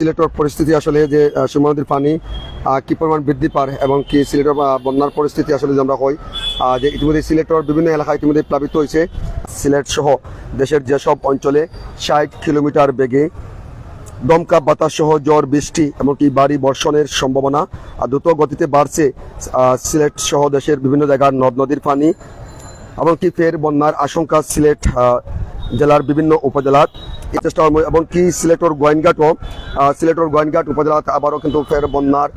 সিলেটের পরিস্থিতি আসলে যে সুরমা নদীর পানি কি পরিমাণ বৃদ্ধি পায় এবং কি সিলেটের বন্যার পরিস্থিতি আসলে যে আমরা হই যে ইতিমধ্যে সিলেটর বিভিন্ন এলাকা ইতিমধ্যে প্লাবিত হয়েছে। সিলেট সহ দেশের যেসব অঞ্চলে ষাট কিলোমিটার বেগে দমকা বাতাস সহ ঝড়, বৃষ্টি এমনকি বাড়ি বর্ষণের সম্ভাবনা দ্রুত গতিতে বাড়ছে সিলেট সহ দেশের বিভিন্ন জায়গার নদ নদীর পানি। এমনকি ফের বন্যার আশঙ্কা সিলেট জেলার বিভিন্ন উপজেলাত এই চেষ্টা এমনকি সিলেটর গোয়েনঘাটও সিলেটর গোয়েনঘাট উপজেলাত আবারও কিন্তু ফের বন্যার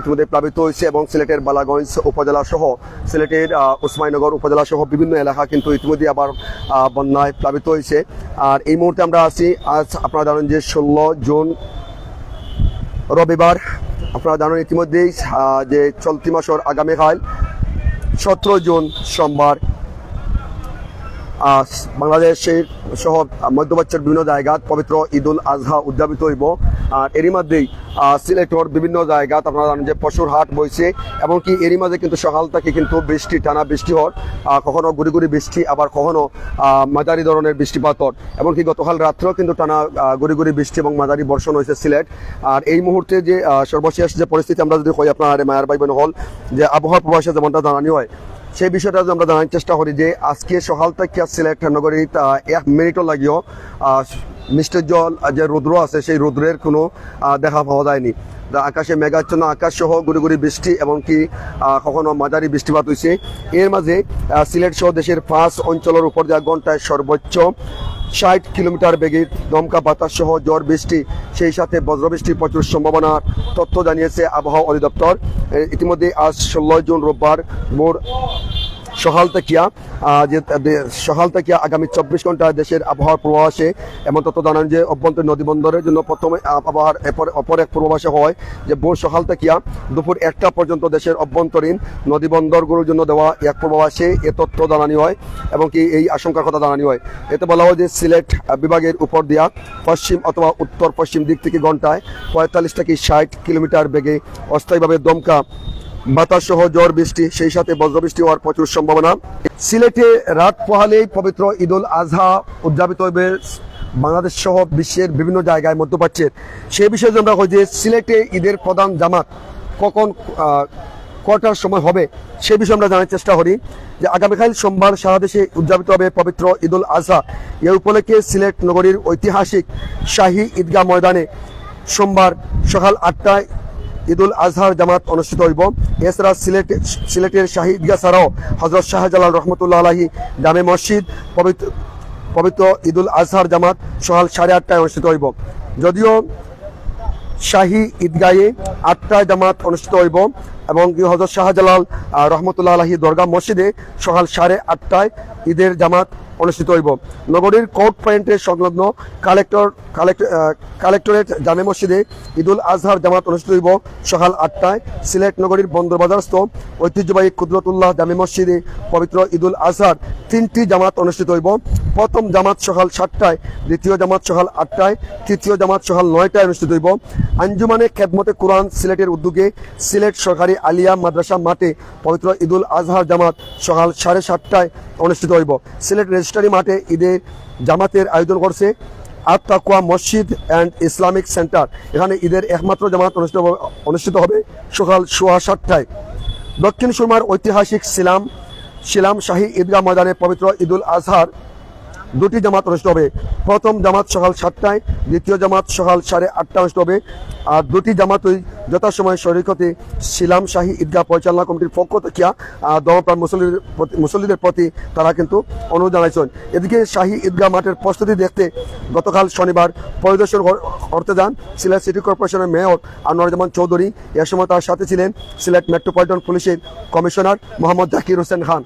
ইতিমধ্যে প্লাবিত হয়েছে এবং সিলেটের বালাগঞ্জ উপজেলা সহ সিলেটের ওসমাইনগর উপজেলা সহ বিভিন্ন এলাকা কিন্তু ইতিমধ্যে আবার বন্যায় প্লাবিত হয়েছে আর এই মুহূর্তে আমরা আছি, আজ আপনারা জানেন যে ষোলো জুন রবিবার, আপনারা জানেন ইতিমধ্যেই যে চলতি মাসর আগামীকাল, সতেরো জুন সোমবার বাংলাদেশের সহ মধ্যপ্রাচ্যের বিভিন্ন জায়গাত পবিত্র ঈদুল আজহা উদযাপিত হইব। আর এরই মধ্যেই সিলেটর বিভিন্ন জায়গাত আপনারা জানেন যে পশুর হাট বইছে, এমনকি এরই মাঝে কিন্তু সকাল থেকে কিন্তু বৃষ্টি, টানা বৃষ্টি হওয়ার কখনো গুড়ি গুড়ি বৃষ্টি, আবার কখনো মাঝারি ধরনের বৃষ্টিপাত হওয়ার। এমনকি গতকাল রাত্রেও কিন্তু টানা গুড়ি গুড়ি বৃষ্টি এবং মাঝারি বর্ষণ হয়েছে সিলেট। আর এই মুহূর্তে যে সর্বশেষ যে পরিস্থিতি আমরা যদি কই আপনার, মায়ার ভাই বোন হল, যে আবহাওয়া প্রবাসে যেমনটা জানানি হয় সেই বিষয়টা আমরা জানার চেষ্টা করি যে আজকে সকাল থেকে সিলেট নগরীত এক মিনিটও লাগিও মিষ্টির জল যে রৌদ্র আছে সেই রৌদ্রের কোনো দেখা পাওয়া যায়নি। আকাশে মেঘাচ্ছন্ন, আকাশ সহ গুড়ি গুড়ি বৃষ্টি এমনকি কখনো মাঝারি বৃষ্টিপাত হয়েছে এর মাঝে সিলেট সহ দেশের পাঁচ অঞ্চলের উপর যা ঘন্টায় সর্বোচ্চ ষাট কিলোমিটার বেগের দমকা বাতাস সহ ঝড় বৃষ্টি, সেই সাথে বজ্রবৃষ্টির প্রচুর সম্ভাবনার তথ্য জানিয়েছে আবহাওয়া অধিদপ্তর। ইতিমধ্যে আজ ষোলো জুন রোববার ভোর সকাল থেকিয়া যে সকাল থেকে আগামী চব্বিশ ঘণ্টা দেশের আবহাওয়ার পূর্বাভাসে এমন তথ্য জানান যে অভ্যন্তরীণ নদী বন্দরের জন্য প্রথমে আবহাওয়ার এরপর- অপর এক পূর্বাভাসে হয় যে ভোর সকাল থেকিয়া দুপুর একটা পর্যন্ত দেশের অভ্যন্তরীণ নদী বন্দরগুলোর জন্য দেওয়া এক পূর্বাভাসে এ তথ্য জানানি হয় এবং কি এই আশঙ্কার কথা জানানি হয়। এতে বলা হয় যে সিলেট বিভাগের উপর দিয়া পশ্চিম অথবা উত্তর পশ্চিম দিক থেকে ঘন্টায় পঁয়তাল্লিশ থেকে ষাট কিলোমিটার বেগে অস্থায়ীভাবে দমকা বাতাস সহ ঝড় বৃষ্টি, সেই সাথে বজ্রবৃষ্টি হওয়ার প্রচুর সম্ভাবনা। সিলেটে রাত পোহালেই পবিত্র ঈদুল আজহা উদযাপিত হবে। বাংলাদেশ সহ বিশ্বের বিভিন্ন জায়গায় মধ্যপ্রাচ্যের সেই বিষয়ে আমরা কই যে সিলেটে ঈদের প্রধান জামাত কখন কটার সময় হবে, সে বিষয়ে আমরা জানার চেষ্টা করি যে আগামীকাল সোমবার সারা দেশে উদযাপিত হবে পবিত্র ঈদুল আজহা। এ উপলক্ষে সিলেট নগরীর ঐতিহাসিক শাহী ঈদগাহ ময়দানে সোমবার সকাল আটটায় ঈদুল আজহার জামাত অনুষ্ঠিত হইব। এছাড়া সিলেট, সিলেটের শাহী ঈদগাহ ছাড়াও হজরত শাহজালাল রহমতুল্লাহ আলাহি জামে মসজিদ পবিত্র পবিত্র ঈদুল আজহার জামাত সকাল সাড়ে আটটায় অনুষ্ঠিত হইব। যদিও শাহী ঈদগাহে আটটায় জামাত অনুষ্ঠিত হইব এবং হজরত শাহজালাল রহমতুল্লাহ আলাহি দরগা মসজিদে সকাল সাড়ে আটটায় ঈদের জামাত অনুষ্ঠিত হইব। নগরীর কোর্ট পয়েন্টের সংলগ্ন কালেক্টর কালেক্টরেট জামে মসজিদে ঈদুল আজহার জামাত অনুষ্ঠিত হইব সকাল আটটায়। সিলেট নগরীর বন্দরবাজারস্থ ঐতিহ্যবাহী কুদরতুল্লাহ জামে মসজিদে পবিত্র ঈদুল আজহার তিনটি জামাত অনুষ্ঠিত হইব। প্রথম জামাত সকাল সাতটায়, দ্বিতীয় জামাত সকাল আটটায়, তৃতীয় জামাত সকাল নয়টায় অনুষ্ঠিত হইব। আঞ্জুমানে খেদমতে কোরআন সিলেটের উদ্যোগে সিলেট সরকারি আলিয়া মাদ্রাসা মাঠে পবিত্র ঈদুল আজহার জামাত সকাল সাড়ে সাতটায় অনুষ্ঠিত হইব। সিলেট রেজিস্ট্রারি মাঠে ঈদে জামাতের আয়োজন করছে আত তাকুয়া মসজিদ অ্যান্ড ইসলামিক সেন্টার। এখানে ঈদের একমাত্র জামাত অনুষ্ঠিত অনুষ্ঠিত হবে সকাল সোয়া সাতটায়। দক্ষিণ সুরমার ঐতিহাসিক সিলাম সিলাম শাহী ঈদগাহ ময়দানে পবিত্র ঈদুল আজহার দুটি জামাত অনুষ্ঠিত হবে। প্রথম জামাত সকাল সাতটায়, দ্বিতীয় জামাত সকাল সাড়ে আটটা অনুষ্ঠিত হবে। আর দুটি জামাতই যথাসময়ে শরীকতে শিলাম শাহী ঈদগাহ পরিচালনা কমিটির পক্ষ থেকে দমপ্রাণ মুসল্লিদের প্রতি- মুসল্লিদের প্রতি তারা কিন্তু অনুরোধ জানাইছেন। এদিকে শাহী ঈদগাহ মাঠের প্রস্তুতি দেখতে গতকাল শনিবার পরিদর্শন কর- করতে যান সিলেট সিটি কর্পোরেশনের মেয়র আনোয়ারুজ্জামান চৌধুরী, এ সময় তার সাথে ছিলেন সিলেট মেট্রোপলিটন পুলিশের কমিশনার মোহাম্মদ জাকির হোসেন খান।